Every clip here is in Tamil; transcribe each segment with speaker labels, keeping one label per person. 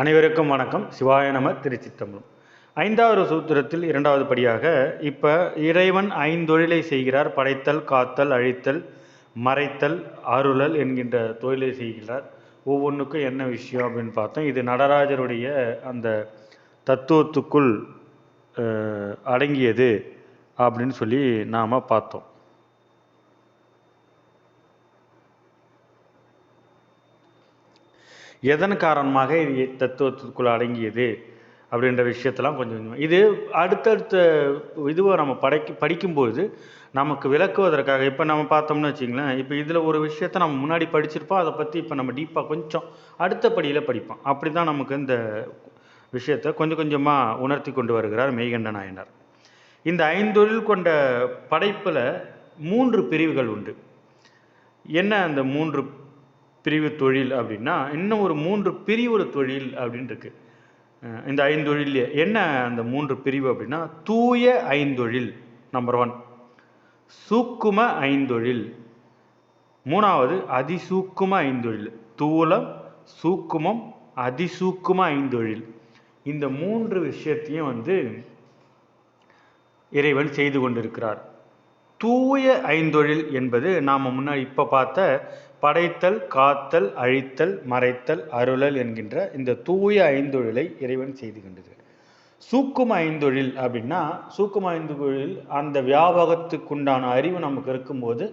Speaker 1: அனைவருக்கும் வணக்கம். சிவாய நம திருச்சிற்றம்பலம். ஐந்தாவது சூத்திரத்தில் இரண்டாவது படியாக இப்போ இறைவன் ஐந்தொழிலை செய்கிறார். படைத்தல் காத்தல் அழித்தல் மறைத்தல் அருளல் என்கின்ற தொழிலை செய்கிறார். ஒவ்வொன்றுக்கும் என்ன விஷயம் அப்படின்னு பார்த்தோம் இது நடராஜருடைய அந்த தத்துவத்துக்குள் அடங்கியது அப்படின்னு சொல்லி நாம் பார்த்தோம். எதன் காரணமாக இது தத்துவத்துக்குள் அடங்கியது அப்படின்ற விஷயத்தெல்லாம் கொஞ்சம் கொஞ்சம் இது அடுத்தடுத்த இதுவை நம்ம படைக்க படிக்கும்போது நமக்கு விளக்குவதற்காக இப்போ நம்ம பார்த்தோம்னு வச்சிங்களேன் இப்போ இதில் ஒரு விஷயத்த நம்ம முன்னாடி படிச்சிருப்போம் அதை பற்றி இப்போ நம்ம டீப்பாக கொஞ்சம் அடுத்த படியில் படிப்போம். அப்படி தான் நமக்கு இந்த விஷயத்தை கொஞ்சம் கொஞ்சமாக உணர்த்தி கொண்டு வருகிறார் மெய்கண்ட நாயனார். இந்த ஐந்தொழில் கொண்ட படைப்பில் மூன்று பிரிவுகள் உண்டு. என்ன அந்த மூன்று பிரிவு தொழில் அப்படின்னா இன்னும் ஒரு மூன்று பிரிவுல தொழில் அப்படின்னு இருக்கு. இந்த ஐந்தொழில் என்ன அந்த மூன்று பிரிவு அப்படின்னா தூய ஐந்தொழில் நம்பர் ஒன் சூக்கும ஐந்தொழில். மூணாவது அதிசூக்கும ஐந்தொழில். தூலம் சூக்குமம் அதிசூக்கும ஐந்தொழில். இந்த மூன்று விஷயத்தையும் வந்து இறைவன் செய்து கொண்டிருக்கிறார். தூய ஐந்தொழில் என்பது நாம் முன்னாடி இப்போ பார்த்த படைத்தல் காத்தல் அழித்தல் மறைத்தல் அருளல் என்கின்ற இந்த தூய ஐந்தொழிலை இறைவன் செய்து கொண்டது சூக்கும ஐந்தொழில் அப்படின்னா சூக்கும ஐந்தொழில் அந்த வியாபகத்துக்குண்டான அறிவு நமக்கு இருக்கும்போது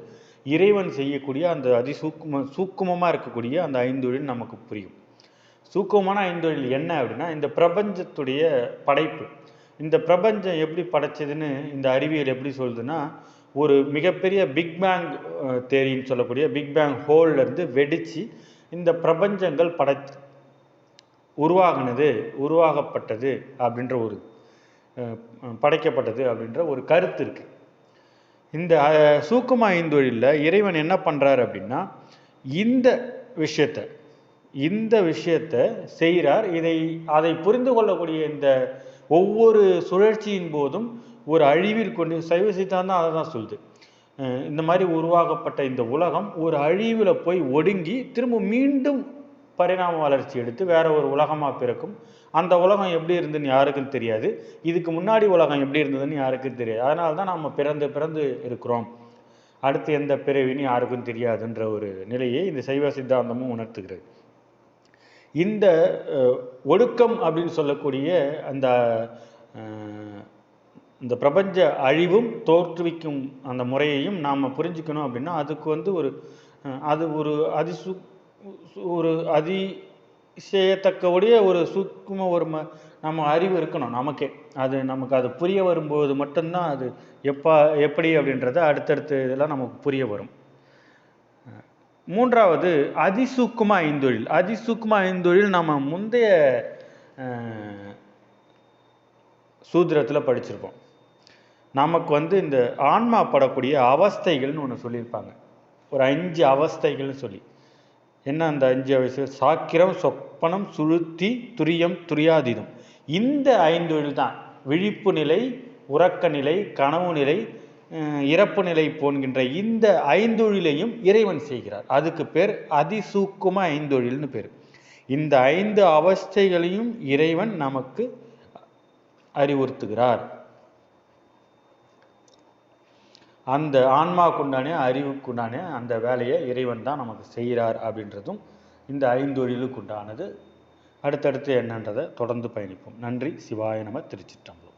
Speaker 1: இறைவன் செய்யக்கூடிய அந்த அதிசூக்கும சூக்குமமாக இருக்கக்கூடிய அந்த ஐந்தொழில் நமக்கு புரியும். சூக்குமமான ஐந்தொழில் என்ன அப்படின்னா இந்த பிரபஞ்சத்துடைய படைப்பு. இந்த பிரபஞ்சம் எப்படி படைச்சதுன்னு இந்த அறிவியல் எப்படி சொல்லுதுன்னா ஒரு மிகப்பெரிய பிக் பேங் தேரின்னு சொல்லக்கூடிய பிக் பேங் ஹோல்லேருந்து வெடித்து இந்த பிரபஞ்சங்கள் படை உருவாகினது உருவாகப்பட்டது அப்படின்ற ஒரு படைக்கப்பட்டது அப்படின்ற ஒரு கருத்து இருக்குது இந்த சூக்குமா ஐந்தொழிலில் இறைவன் என்ன பண்ணுறாரு அப்படின்னா இந்த விஷயத்தை இந்த விஷயத்தை செய்கிறார் இதை அதை புரிந்து கொள்ளக்கூடிய இந்த ஒவ்வொரு சுழற்சியின் போதும் ஒரு அழிவில் கொண்டு சைவ சித்தாந்தம் அதை தான் சொல்லுது. இந்த மாதிரி உருவாக்கப்பட்ட இந்த உலகம் ஒரு அழிவில் போய் ஒடுங்கி திரும்ப மீண்டும் பரிணாம வளர்ச்சி எடுத்து வேற ஒரு உலகமாக பிறக்கும். அந்த உலகம் எப்படி இருந்துன்னு யாருக்கும் தெரியாது. இதுக்கு முன்னாடி உலகம் எப்படி இருந்ததுன்னு யாருக்கும் தெரியாது. அதனால தான் நம்ம பிறந்து பிறந்து இருக்கிறோம். அடுத்து எந்த பிறவின்னு யாருக்கும் தெரியாதுன்ற ஒரு நிலையை இந்த சைவ சித்தாந்தமும் உணர்த்துகிறது. இந்த ஒடுக்கம் அப்படின்னு சொல்லக்கூடிய அந்த இந்த பிரபஞ்ச அழிவும் தோற்றுவிக்கும் அந்த முறையையும் நாம் புரிஞ்சுக்கணும் அப்படின்னா அதுக்கு வந்து ஒரு அது ஒரு அதிசு ஒரு அதிசயத்தக்கவுடைய ஒரு சூக்கும ஒரு ம நம்ம அறிவு இருக்கணும் நமக்கே. அது நமக்கு அது புரிய வரும்போது மட்டும்தான் அது எப்பா எப்படி அப்படின்றத அடுத்தடுத்த இதெல்லாம் நமக்கு புரிய வரும். மூன்றாவது அதிசூக்கும ஐந்தொழில். அதிசூக்கும ஐந்தொழில் நம்ம முந்தைய சூத்திரத்தில் படிச்சிருப்போம். நமக்கு வந்து இந்த ஆன்மா படக்கூடிய அவஸ்தைகள்னு ஒன்று சொல்லியிருப்பாங்க. ஒரு அஞ்சு அவஸ்தைகள்னு சொல்லி. என்ன அந்த அஞ்சு வயசு சாக்கிரம் சொப்பனம் சுழுத்தி துரியம் துரியாதீதம். இந்த ஐந்தொழில் தான். விழிப்பு நிலை உறக்க நிலை கனவு நிலை இறப்பு நிலை போன்கின்ற இந்த ஐந்தொழிலையும் இறைவன் செய்கிறார். அதுக்கு பேர் அதிசூக்கும ஐந்தொழில்னு பேர். இந்த ஐந்து அவஸ்தைகளையும் இறைவன் நமக்கு அறிவுறுத்துகிறார். அந்த ஆன்மாக்குண்டானே அறிவுக்குண்டானே அந்த வேலையை இறைவன் தான் நமக்கு செய்கிறார் அப்படின்றதும் இந்த ஐந்தொழிலுக்குண்டானது. அடுத்தடுத்து என்னன்றதை தொடர்ந்து பயணிப்போம். நன்றி. சிவாய நம திருச்சிற்றம்பலம்.